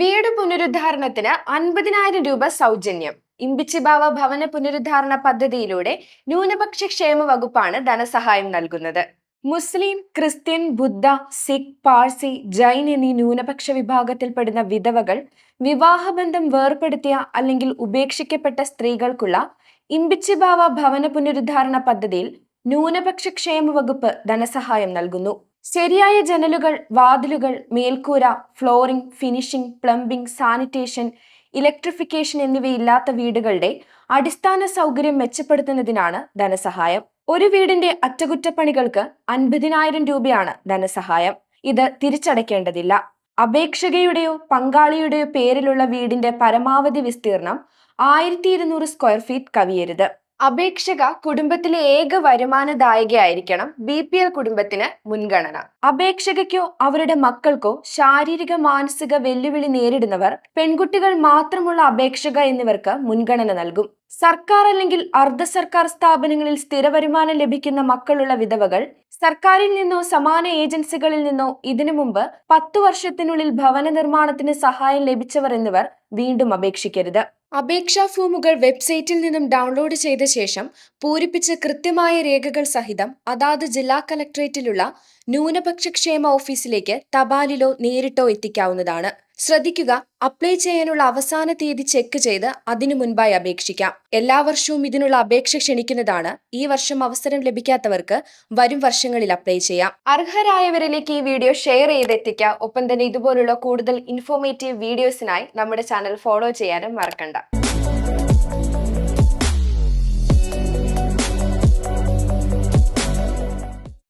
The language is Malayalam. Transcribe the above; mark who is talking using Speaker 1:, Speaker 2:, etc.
Speaker 1: വീട് പുനരുദ്ധാരണത്തിന് അൻപതിനായിരം രൂപ സൗജന്യം. ഇമ്പിച്ചിബാവ ഭവന പുനരുദ്ധാരണ പദ്ധതിയിലൂടെ ന്യൂനപക്ഷ ക്ഷേമ വകുപ്പാണ് ധനസഹായം നൽകുന്നത്. മുസ്ലിം ക്രിസ്ത്യൻ ബുദ്ധ സിഖ് പാഴ്സി ജൈൻ എന്നീ ന്യൂനപക്ഷ വിഭാഗത്തിൽപ്പെടുന്ന വിധവകൾ വിവാഹബന്ധം വേർപ്പെടുത്തിയ അല്ലെങ്കിൽ ഉപേക്ഷിക്കപ്പെട്ട സ്ത്രീകൾക്കുള്ള ഇമ്പിച്ചിബാവ ഭവന പുനരുദ്ധാരണ പദ്ധതിയിൽ ന്യൂനപക്ഷ ക്ഷേമ വകുപ്പ് ധനസഹായം നൽകുന്നു. ശരിയായ ജനലുകൾ വാതിലുകൾ മേൽക്കൂര flooring finishing plumbing sanitation electrification എന്നിവയില്ലാത്ത വീടുകളുടെ അടിസ്ഥാന സൗകര്യം മെച്ചപ്പെടുത്തുന്നതിനാണ് ധനസഹായം. ഒരു വീടിന്റെ അറ്റകുറ്റപ്പണികൾക്ക് അൻപതിനായിരം രൂപയാണ് ധനസഹായം. ഇത് തിരിച്ചടയ്ക്കേണ്ടതില്ല. അപേക്ഷകയുടെയോ പങ്കാളിയുടെയോ പേരിലുള്ള വീടിന്റെ പരമാവധി വിസ്തീർണം ആയിരത്തി സ്ക്വയർ ഫീറ്റ് കവിയരുത്. അപേക്ഷക കുടുംബത്തിലെ ഏക വരുമാനദായകയായിരിക്കണം ബി പി എൽ കുടുംബത്തിന് മുൻഗണന. അപേക്ഷകയ്ക്കോ അവരുടെ മക്കൾക്കോ ശാരീരിക മാനസിക വെല്ലുവിളി നേരിടുന്നവർ പെൺകുട്ടികൾ മാത്രമുള്ള അപേക്ഷക എന്നിവർക്ക് മുൻഗണന നൽകും. സർക്കാർ അല്ലെങ്കിൽ അർദ്ധ സർക്കാർ സ്ഥാപനങ്ങളിൽ സ്ഥിര വരുമാനം ലഭിക്കുന്ന മക്കളുള്ള വിധവകൾ സർക്കാരിൽ നിന്നോ സമാന ഏജൻസികളിൽ നിന്നോ ഇതിനു മുമ്പ് പത്തു വർഷത്തിനുള്ളിൽ ഭവന നിർമ്മാണത്തിന് സഹായം ലഭിച്ചവർ എന്നിവർ വീണ്ടും അപേക്ഷിക്കരുത്. അപേക്ഷാ ഫോമുകൾ വെബ്സൈറ്റിൽ നിന്നും ഡൗൺലോഡ് ചെയ്ത ശേഷം പൂരിപ്പിച്ച് കൃത്യമായ രേഖകൾ സഹിതം അതാത് ജില്ലാ കലക്ടറേറ്റിലുള്ള ന്യൂനപക്ഷ ക്ഷേമ ഓഫീസിലേക്ക് തപാലിലോ നേരിട്ടോ എത്തിക്കാവുന്നതാണ്. ശ്രദ്ധിക്കുക അപ്ലൈ ചെയ്യാനുള്ള അവസാന തീയതി ചെക്ക് ചെയ്ത് അതിനു മുൻപായി അപേക്ഷിക്കാം. എല്ലാ വർഷവും ഇതിനുള്ള അപേക്ഷ ക്ഷണിക്കുന്നതാണ്. ഈ വർഷം അവസരം ലഭിക്കാത്തവർക്ക് വരും വർഷങ്ങളിൽ അപ്ലൈ ചെയ്യാം. അർഹരായവരിലേക്ക് ഈ വീഡിയോ ഷെയർ ചെയ്തെത്തിക്കുക. ഒപ്പം തന്നെ ഇതുപോലുള്ള കൂടുതൽ ഇൻഫോർമേറ്റീവ് വീഡിയോസിനായി നമ്മുടെ ചാനൽ ഫോളോ ചെയ്യാനും മറക്കണ്ട.